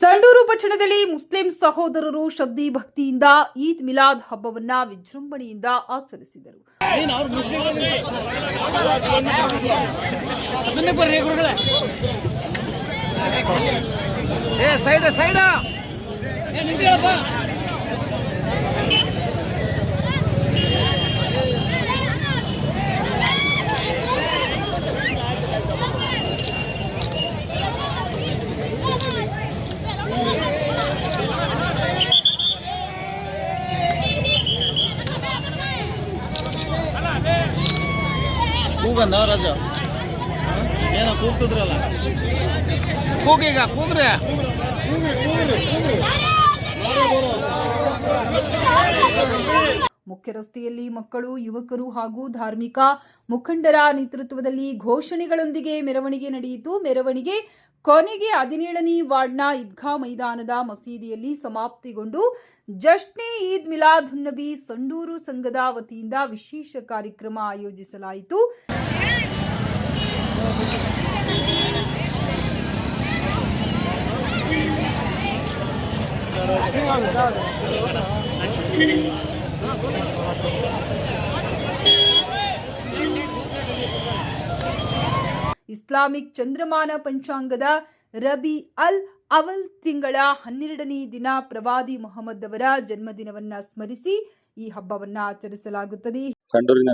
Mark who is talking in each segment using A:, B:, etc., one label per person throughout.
A: ಸಂಡೂರು ಪಟ್ಟಣದಲ್ಲಿ ಮುಸ್ಲಿಂ ಸಹೋದರರು ಶ್ರದ್ಧೆ ಭಕ್ತಿಯಿಂದ ಈದ್ ಮಿಲಾದ್ ಹಬ್ಬವನ್ನ ವಿಜೃಂಭಣೆಯಿಂದ ಆಚರಿಸಿದರು.
B: Side side. ಏ ರಜ ಕೂಗ್ತಿದ್ರಲ್ಲ. ಕೂಗೀಗ ಕೂಗ್ರೆ.
A: ಮುಖ್ಯ ರಸ್ತೆಯಲ್ಲಿ ಮಕ್ಕಳು, ಯುವಕರು ಹಾಗೂ ಧಾರ್ಮಿಕ ಮುಖಂಡರ ನೇತೃತ್ವದಲ್ಲಿ ಘೋಷಣೆಗಳೊಂದಿಗೆ ಮೆರವಣಿಗೆ ನಡೆಯಿತು. ಮೆರವಣಿಗೆ ಕೊನೆಗೆ ಹದಿನೇಳನೇ ವಾರ್ಡ್ನ ಈದ್ಗಾ ಮೈದಾನದ ಮಸೀದಿಯಲ್ಲಿ ಸಮಾಪ್ತಿಗೊಂಡು ಜಶ್ನೆ ಈದ್ ಮಿಲಾದ್ ನಬಿ ಸಂಡೂರು ಸಂಘದ ವತಿಯಿಂದ ವಿಶೇಷ ಕಾರ್ಯಕ್ರಮ ಆಯೋಜಿಸಲಾಯಿತು. ಇಸ್ಲಾಮಿಕ್ ಚಂದ್ರಮಾನ ಪಂಚಾಂಗದ ರಬಿ ಅಲ್ ಅವಲ್ ತಿಂಗಳ ಹನ್ನೆರಡನೇ ದಿನ ಪ್ರವಾದಿ ಮೊಹಮ್ಮದ್ ಅವರ ಜನ್ಮದಿನವನ್ನ ಸ್ಮರಿಸಿ ಈ ಹಬ್ಬವನ್ನ ಆಚರಿಸಲಾಗುತ್ತದೆ.
C: ಸಂಡೂರಿನ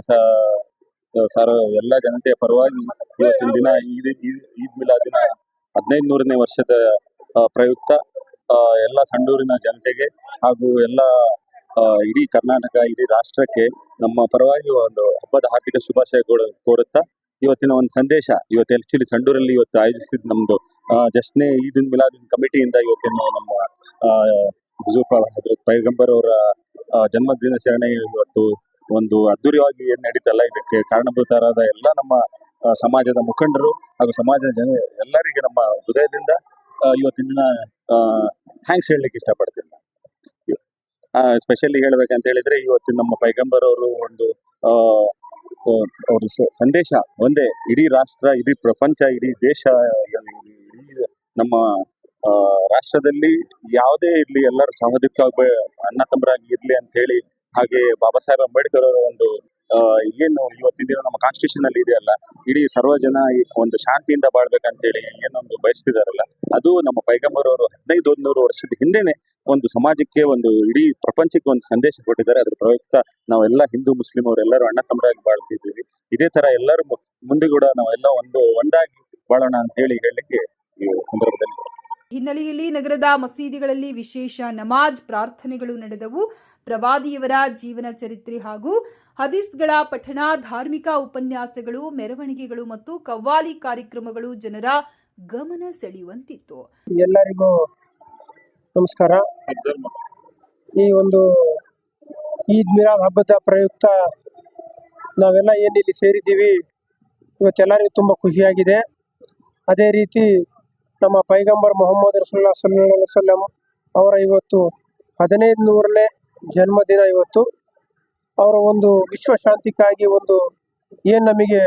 C: ಸಾರ ಎಲ್ಲ ಜನತೆಯ ಪರವಾಗಿ ಇವತ್ತಿನ ದಿನ ಈದ್, ಈದ್- ಮಿಲಾದಿನ ಹದಿನೈದು ನೂರನೇ ವರ್ಷದ ಪ್ರಯುಕ್ತ ಎಲ್ಲ ಸಂಡೂರಿನ ಜನತೆಗೆ ಹಾಗೂ ಎಲ್ಲ ಇಡೀ ಕರ್ನಾಟಕ, ಇಡೀ ರಾಷ್ಟ್ರಕ್ಕೆ ನಮ್ಮ ಪರವಾಗಿ ಒಂದು ಹಬ್ಬದ ಹಾರ್ದಿಕ ಶುಭಾಶಯ ಕೋರುತ್ತಾ, ಇವತ್ತಿನ ಒಂದು ಸಂದೇಶ, ಇವತ್ತು ಆಕ್ಚುಲಿ ಸಂಡೂರಲ್ಲಿ ಇವತ್ತು ಆಯೋಜಿಸಿದ ನಮ್ದು ಜಶ್ನೆ ಈದ್ ಮಿಲಾದಿನ್ ಕಮಿಟಿಯಿಂದ ಇವತ್ತಿನ ನಮ್ಮ ಹುಜೂರ್ ಹಜರತ್ ಪೈಗಂಬರ್ ಅವರ ಜನ್ಮದಿನ ಜನ್ಮ ದಿನಾಚರಣೆ ಇವತ್ತು ಒಂದು ಅದ್ದೂರಿಯಾಗಿ ಏನ್ ನಡೀತಲ್ಲ ಇದಕ್ಕೆ ಕಾರಣಭೂತರಾದ ಎಲ್ಲ ನಮ್ಮ ಸಮಾಜದ ಮುಖಂಡರು ಹಾಗೂ ಸಮಾಜದ ಜನ ಎಲ್ಲರಿಗೆ ನಮ್ಮ ಹೃದಯದಿಂದ ಇವತ್ತಿನ ದಿನ ಥ್ಯಾಂಕ್ಸ್ ಹೇಳಲಿಕ್ಕೆ ಇಷ್ಟಪಡ್ತೀನಿ. ಸ್ಪೆಷಲಿ ಹೇಳ್ಬೇಕಂತ ಹೇಳಿದ್ರೆ ಇವತ್ತಿನ ನಮ್ಮ ಪೈಗಂಬರ್ ಅವರು ಒಂದು ಅವ್ರ ಸಂದೇಶ ಒಂದೇ. ಇಡೀ ರಾಷ್ಟ್ರ, ಇಡೀ ಪ್ರಪಂಚ, ಇಡೀ ದೇಶ ನಮ್ಮ ರಾಷ್ಟ್ರದಲ್ಲಿ ಯಾವುದೇ ಇರಲಿ, ಎಲ್ಲರೂ ಸಹೋದರವಾಗಿ ಅಣ್ಣ ತಮ್ಮರಾಗಿ ಇರಲಿ ಅಂತ ಹೇಳಿ ಹಾಗೆ ಬಾಬಾ ಸಾಹೇಬ್ ಅಂಬೇಡ್ಕರ್ ಅವರ ಒಂದು ಏನು ಇವತ್ತಿನ ದಿನ ನಮ್ಮ ಕಾನ್ಸ್ಟಿಟ್ಯೂಷನ್ ಅಲ್ಲಿ ಇದೆಯಲ್ಲ, ಇಡೀ ಸರ್ವ ಜನ ಒಂದು ಶಾಂತಿಯಿಂದ ಬಾಳ್ಬೇಕಂತೇಳಿ ಏನೊಂದು ಬಯಸ್ತಿದಾರಲ್ಲ, ಅದು ನಮ್ಮ ಪೈಗಂಬರ್ ಅವರು ಹದಿನೈದು ಒಂದೂರು ವರ್ಷದ ಹಿಂದೆನೆ ಒಂದು ಸಮಾಜಕ್ಕೆ ಒಂದು ಇಡೀ ಪ್ರಪಂಚಕ್ಕೆ ಒಂದು ಸಂದೇಶ ಕೊಟ್ಟಿದ್ದಾರೆ. ಅದ್ರ ಪ್ರಯುಕ್ತ ನಾವೆಲ್ಲ ಹಿಂದೂ, ಮುಸ್ಲಿಂ ಅವರೆಲ್ಲರೂ ಅಣ್ಣ ತಮ್ಮರಾಗಿ ಬಾಳ್ತಿದ್ದೀವಿ. ಇದೇ ತರ ಎಲ್ಲರೂ ಮುಂದೆ ಕೂಡ ನಾವೆಲ್ಲ ಒಂದು, ಒಂದಾಗಿ ಬಾಳೋಣ ಅಂತ ಹೇಳಿ ಹೇಳಲಿಕ್ಕೆ ಈ ಸಂದರ್ಭದಲ್ಲಿ.
A: ಹಿನ್ನೆಲೆಯಲ್ಲಿ ನಗರದ ಮಸೀದಿಗಳಲ್ಲಿ ವಿಶೇಷ ನಮಾಜ್ ಪ್ರಾರ್ಥನೆಗಳು ನಡೆದವು. ಪ್ರವಾದಿಯವರ ಜೀವನ ಚರಿತ್ರೆ ಹಾಗೂ ಹದೀಸ್ಗಳ ಪಠಣ ಧಾರ್ಮಿಕ ಉಪನ್ಯಾಸಗಳು ಮೆರವಣಿಗೆಗಳು ಮತ್ತು ಕವ್ವಾಲಿ ಕಾರ್ಯಕ್ರಮಗಳು ಜನರ ಗಮನ ಸೆಳೆಯುವಂತಿತ್ತು.
D: ಎಲ್ಲರಿಗೂ ನಮಸ್ಕಾರ. ಈ ಒಂದು ಈದ್ ಮಿರಾದ್ ಹಬ್ಬದ ಪ್ರಯುಕ್ತ ನಾವೆಲ್ಲ ಏನಿಲ್ಲಿ ಇಲ್ಲಿ ಸೇರಿದ್ದೀವಿ ಇವತ್ತೆಲ್ಲರಿಗೂ ತುಂಬ ಖುಷಿಯಾಗಿದೆ. ಅದೇ ರೀತಿ ನಮ್ಮ ಪೈಗಂಬರ್ ಮೊಹಮ್ಮದ್ ರಸುಲ್ಲಾ ಸಲ್ಲಾ ಸಲ್ಲಂ ಅವರ ಇವತ್ತು ಹದಿನೈದು ನೂರನೇ ಜನ್ಮದಿನ ಇವತ್ತು. ಅವರ ಒಂದು ವಿಶ್ವಶಾಂತಿಗಾಗಿ ಒಂದು ಏನು ನಮಗೆ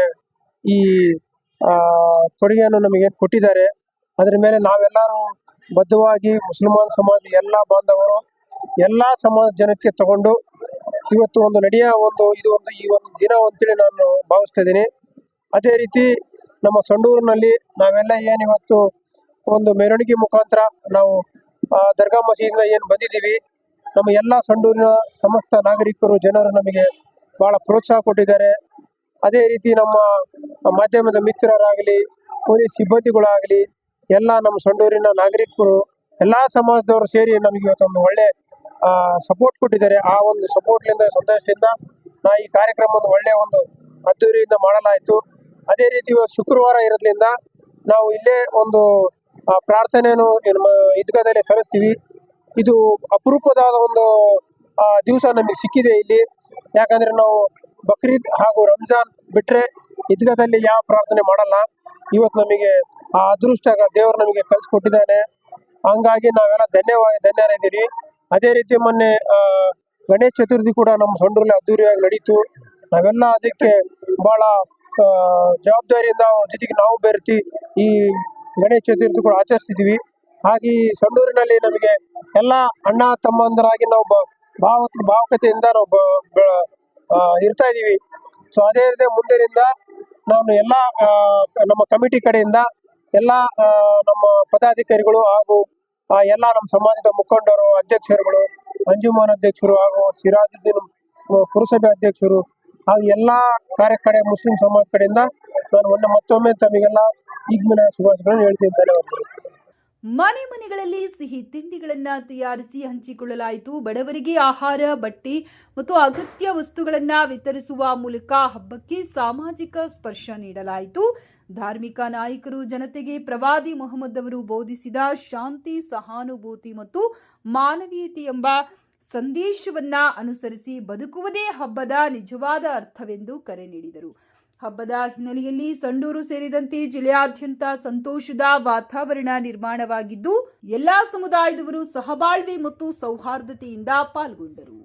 D: ಈ ಕೊಡುಗೆಯನ್ನು ನಮಗೆ ಕೊಟ್ಟಿದ್ದಾರೆ. ಅದರ ಮೇಲೆ ನಾವೆಲ್ಲರೂ ಬದ್ಧವಾಗಿ ಮುಸಲ್ಮಾನ್ ಸಮಾಜ, ಎಲ್ಲ ಬಾಂಧವರು, ಎಲ್ಲ ಸಮಾಜ ಜನಕ್ಕೆ ತಗೊಂಡು ಇವತ್ತು ಒಂದು ನಡೆಯ ಒಂದು, ಇದು ಒಂದು, ಈ ಒಂದು ದಿನ ಅಂತೇಳಿ ನಾನು ಭಾವಿಸ್ತಾ ಇದ್ದೀನಿ. ಅದೇ ರೀತಿ ನಮ್ಮ ಸಂಡೂರಿನಲ್ಲಿ ನಾವೆಲ್ಲ ಏನು ಇವತ್ತು ಒಂದು ಮೆರವಣಿಗೆ ಮುಖಾಂತರ ನಾವು ದರ್ಗಾ ಮಸೀದಿಯಿಂದ ಏನು ಬಂದಿದ್ದೀವಿ. ನಮ್ಮ ಎಲ್ಲ ಸಂಡೂರಿನ ಸಮಸ್ತ ನಾಗರಿಕರು, ಜನರು ನಮಗೆ ಬಹಳ ಪ್ರೋತ್ಸಾಹ ಕೊಟ್ಟಿದ್ದಾರೆ. ಅದೇ ರೀತಿ ನಮ್ಮ ಮಾಧ್ಯಮದ ಮಿತ್ರರಾಗಲಿ, ಪೊಲೀಸ್ ಸಿಬ್ಬಂದಿಗಳಾಗಲಿ, ಎಲ್ಲ ನಮ್ಮ ಸಂಡೂರಿನ ನಾಗರಿಕರು, ಎಲ್ಲ ಸಮಾಜದವರು ಸೇರಿ ನಮಗೆ ಇವತ್ತೊಂದು ಒಳ್ಳೆ ಸಪೋರ್ಟ್ ಕೊಟ್ಟಿದ್ದಾರೆ. ಆ ಒಂದು ಸಪೋರ್ಟ್ಲಿಂದ ಸಂತೋಷದಿಂದ ನಾ ಈ ಕಾರ್ಯಕ್ರಮವನ್ನು ಒಳ್ಳೆ ಒಂದು ಅದ್ದೂರಿಯಿಂದ ಮಾಡಲಾಯಿತು. ಅದೇ ರೀತಿ ಇವತ್ತು ಶುಕ್ರವಾರ ಇರೋದ್ರಿಂದ ನಾವು ಇಲ್ಲೇ ಒಂದು ಪ್ರಾರ್ಥನೆಯನ್ನು ನಮ್ಮ ಈದ್ಗಾದಲ್ಲಿ ಸಲ್ಲಿಸ್ತೀವಿ. ಇದು ಅಪರೂಪದಾದ ಒಂದು ದಿವಸ ನಮಗೆ ಸಿಕ್ಕಿದೆ ಇಲ್ಲಿ. ಯಾಕಂದ್ರೆ ನಾವು ಬಕ್ರೀದ್ ಹಾಗೂ ರಂಜಾನ್ ಬಿಟ್ರೆ ಈದ್ಗಾದಲ್ಲಿ ಯಾವ ಪ್ರಾರ್ಥನೆ ಮಾಡಲ್ಲ. ಇವತ್ತು ನಮಗೆ ಆ ಅದೃಷ್ಟ ದೇವರು ನಮಗೆ ಕಲಿಸ್ಕೊಟ್ಟಿದ್ದಾನೆ ಹಂಗಾಗಿ ನಾವೆಲ್ಲ ಧನ್ಯವಾಗಿ ಧನ್ಯರಿದ್ದೀರಿ ಅದೇ ರೀತಿ ಮೊನ್ನೆ ಆ, ಗಣೇಶ ಚತುರ್ಥಿ ಕೂಡ ನಮ್ಮ ಸೊಂಡ್ರಲ್ಲಿ ಅದ್ದೂರಿಯಾಗಿ ನಡೀತು. ನಾವೆಲ್ಲ ಅದಕ್ಕೆ ಬಹಳ ಜವಾಬ್ದಾರಿಯಿಂದ ಅವ್ರ ಜೊತೆಗೆ ನಾವು ಬೆರೆತಿ ಈ ಗಣೇಶ ಚತುರ್ಥಿ ಕೂಡ ಆಚರಿಸ್ತಿದ್ವಿ ಹಾಗೆ ಈ ಸಂಡೂರಿನಲ್ಲಿ ನಮಗೆ ಎಲ್ಲ ಅಣ್ಣ, ತಮ್ಮಂದರಾಗಿ ನಾವು ಭಾವ, ಭಾವಕತೆಯಿಂದ ನಾವು ಇರ್ತಾ ಇದ್ದೀವಿ. ಸೊ ಅದೇ ರೀತಿ ಮುಂದಿನಿಂದ ನಾನು ಎಲ್ಲ ನಮ್ಮ ಕಮಿಟಿ ಕಡೆಯಿಂದ ಎಲ್ಲ ನಮ್ಮ ಪದಾಧಿಕಾರಿಗಳು ಹಾಗೂ ಎಲ್ಲ ನಮ್ಮ ಸಮಾಜದ ಮುಖಂಡರು, ಅಧ್ಯಕ್ಷರುಗಳು ಅಂಜುಮಾನ್ ಅಧ್ಯಕ್ಷರು ಹಾಗೂ ಸಿರಾಜುದ್ದೀನ್ ಪುರಸಭೆ ಅಧ್ಯಕ್ಷರು ಹಾಗೂ ಎಲ್ಲ ಕಾರ್ಯ ಕಡೆ ಮುಸ್ಲಿಂ ಸಮಾಜ ಕಡೆಯಿಂದ ನಾನು ಒಂದು ಮತ್ತೊಮ್ಮೆ ತಮಗೆಲ್ಲ ಈಗಿನ ಶುಭಾಶಯಗಳನ್ನು ಹೇಳ್ತೀನಿ
A: ಮನೆ ಮನೆಗಳಲ್ಲಿ ಸಿಹಿ ತಿಂಡಿಗಳನ್ನ ತಯಾರಿಸಿ ಹಂಚಿಕೊಳ್ಳಲಾಯಿತು. ಬಡವರಿಗೆ ಆಹಾರ, ಬಟ್ಟೆ ಮತ್ತು ಅಗತ್ಯ ವಸ್ತುಗಳನ್ನ ವಿತರಿಸುವ ಮೂಲಕ ಹಬ್ಬಕ್ಕೆ ಸಾಮಾಜಿಕ ಸ್ಪರ್ಶ ನೀಡಲಾಯಿತು. ಧಾರ್ಮಿಕ ನಾಯಕರು, ಜನತೆಗೆ ಪ್ರವಾದಿ ಮೊಹಮ್ಮದ್ ಅವರು ಬೋಧಿಸಿದ ಶಾಂತಿ, ಸಹಾನುಭೂತಿ ಮತ್ತು ಮಾನವೀಯತೆ ಎಂಬ ಸಂದೇಶವನ್ನ ಅನುಸರಿಸಿ ಬದುಕುವುದೇ ಹಬ್ಬದ ನಿಜವಾದ ಅರ್ಥವೆಂದು ಕರೆ ನೀಡಿದರು. ಹಬ್ಬದ ಹಿನ್ನೆಲೆಯಲ್ಲಿ ಸಂಡೂರು ಸೇರಿದಂತೆ ಜಿಲ್ಲೆಯಾದ್ಯಂತ ಸಂತೋಷದ ವಾತಾವರಣ ನಿರ್ಮಾಣವಾಗಿದ್ದು ಎಲ್ಲಾ ಸಮುದಾಯದವರು ಸಹಬಾಳ್ವೆ ಮತ್ತು ಸೌಹಾರ್ದತೆಯಿಂದ ಪಾಲ್ಗೊಂಡರು.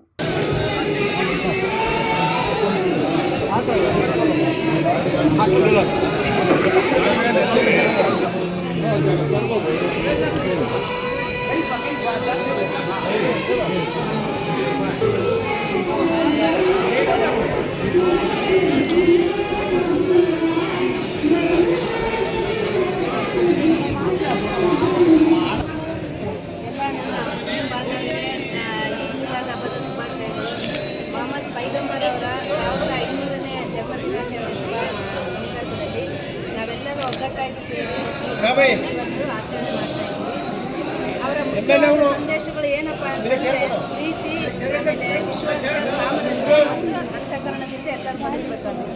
E: ಒಗ್ಗಟ್ಟಾಗಿ ಸೇರಿ ಇವತ್ತು ಆಚರಣೆ ಮಾಡ್ತಾ ಇದ್ದೀವಿ. ಅವರ ಮುಖ್ಯವಾದ ಸಂದೇಶಗಳು ಏನಪ್ಪ ಅಂತಂದ್ರೆ ಪ್ರೀತಿ ಆಮೇಲೆ ವಿಶ್ವಾಸ ಸಾಮರಸ್ಯ ಮತ್ತು ಅಂತಃಕರಣದಿಂದ ಎಲ್ಲರೂ ಬದುಕಬೇಕು ಅಂತ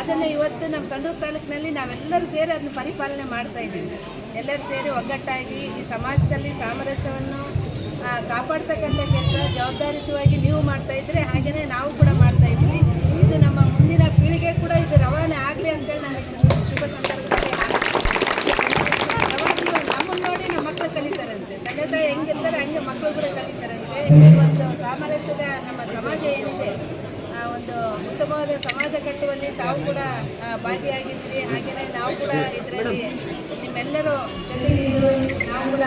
E: ಅದನ್ನು ಇವತ್ತು ನಮ್ಮ ಸಂಡೂರು ತಾಲೂಕಿನಲ್ಲಿ ನಾವೆಲ್ಲರೂ ಸೇರಿ ಅದನ್ನು ಪರಿಪಾಲನೆ ಮಾಡ್ತಾ ಇದ್ದೀವಿ. ಎಲ್ಲರೂ ಸೇರಿ ಒಗ್ಗಟ್ಟಾಗಿ ಈ ಸಮಾಜದಲ್ಲಿ ಸಾಮರಸ್ಯವನ್ನು ಕಾಪಾಡ್ತಕ್ಕಂಥ ಕೆಲಸ ಜವಾಬ್ದಾರಿಯುತವಾಗಿ ನೀವು ಮಾಡ್ತಾ ಇದ್ರೆ ಹಾಗೆಯೇ ನಾವು ಕೂಡ ಮಾಡ್ತಾ ಇದ್ದೀವಿ. ಇದು ನಮ್ಮ ಮುಂದಿನ ಪೀಳಿಗೆ ಕೂಡ ಇದು ರವಾನೆ ಆಗಲಿ ಅಂತೇಳಿ ನಾನು ಈ ಸಂದ- ಶುಭ ಸಂದರ್ಭದಲ್ಲಿ ಯಾವಾಗಲೂ ನಮ್ಮನ್ನು ನೋಡಿ ನಮ್ಮ ಮಕ್ಕಳು ಕಲಿತಾರಂತೆ ತಂದೆ ತಾಯಿ ಹೆಂಗಿರ್ತಾರೆ ಹಂಗೆ ಮಕ್ಕಳು ಕೂಡ ಈ ಒಂದು ಸಾಮರಸ್ಯದ ನಮ್ಮ ಸಮಾಜ ಏನಿದೆ, ಆ, ಒಂದು ಉತ್ತಮವಾದ ಸಮಾಜ ಕಟ್ಟುವಲ್ಲಿ ತಾವು ಕೂಡ ಭಾಗಿಯಾಗಿದ್ದೀರಿ ಹಾಗೆಯೇ ನಾವು ಕೂಡ ಇದರಲ್ಲಿ ನಿಮ್ಮೆಲ್ಲರೂ ಜೊತೆಗಿದ್ದು ನಾವು ಕೂಡ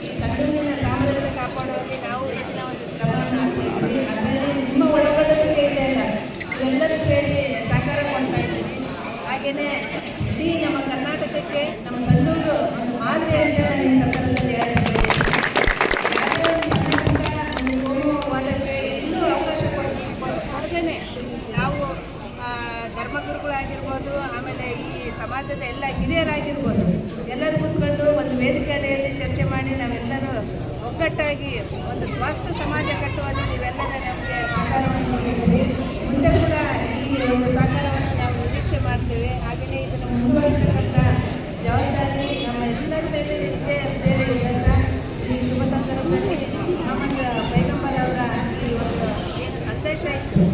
E: ಈ ಸಂಡೂರಿನ ಸಾಮರಸ್ಯ ಕಾಪಾಡುವಲ್ಲಿ ನಾವು ಹೆಚ್ಚಿನ ಒಂದು ಶ್ರಮವನ್ನು ಹಾಕ್ತಾ ಇದ್ವಿ ಅದರಲ್ಲಿ ನಿಮ್ಮ ಒಳಗೊಳ್ಳುವಿಕೆ ಇದೆ ಅಲ್ಲ. ಸೇರಿ ಸಹಕಾರ ಕೊಡ್ತಾ ಇದ್ದೀವಿ. ಹಾಗೆಯೇ ಇಡೀ ನಮ್ಮ ಕರ್ನಾಟಕಕ್ಕೆ ನಮ್ಮ ಸಂಡೂರು ಒಂದು ಮಾದರಿ ಒಗ್ಗಟ್ಟಾಗಿ ಒಂದು ಸ್ವಸ್ಥ ಸಮಾಜ ಕಟ್ಟುವಲ್ಲಿ ನೀವೆಲ್ಲರ ನಮಗೆ ಮುಂದೆ ಕೂಡ ಈ ಒಂದು ಸಹಕಾರವನ್ನು ನಾವು ನಿರೀಕ್ಷೆ ಮಾಡ್ತೇವೆ. ಹಾಗೆಯೇ ಇದನ್ನು ಮುಂದುವರಿಸತಕ್ಕಂಥ ಜವಾಬ್ದಾರಿ ನಮ್ಮ ಎಲ್ಲರ ಮೇಲೆ ಇದೆ ಅಂತೇಳಿ ಹೇಳ್ತಾ ಈ ಶುಭ ಸಂದರ್ಭದಲ್ಲಿ ನಮ್ಮ ಪೈಗಂಬರ್ ಅವರ ಈ ಒಂದು ಏನು ಸಂದೇಶ ಇತ್ತು.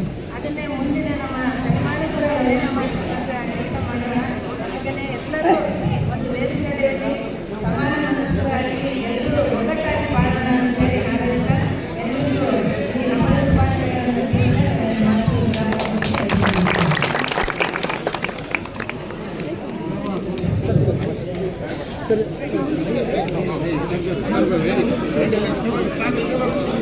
D: ಸರಿ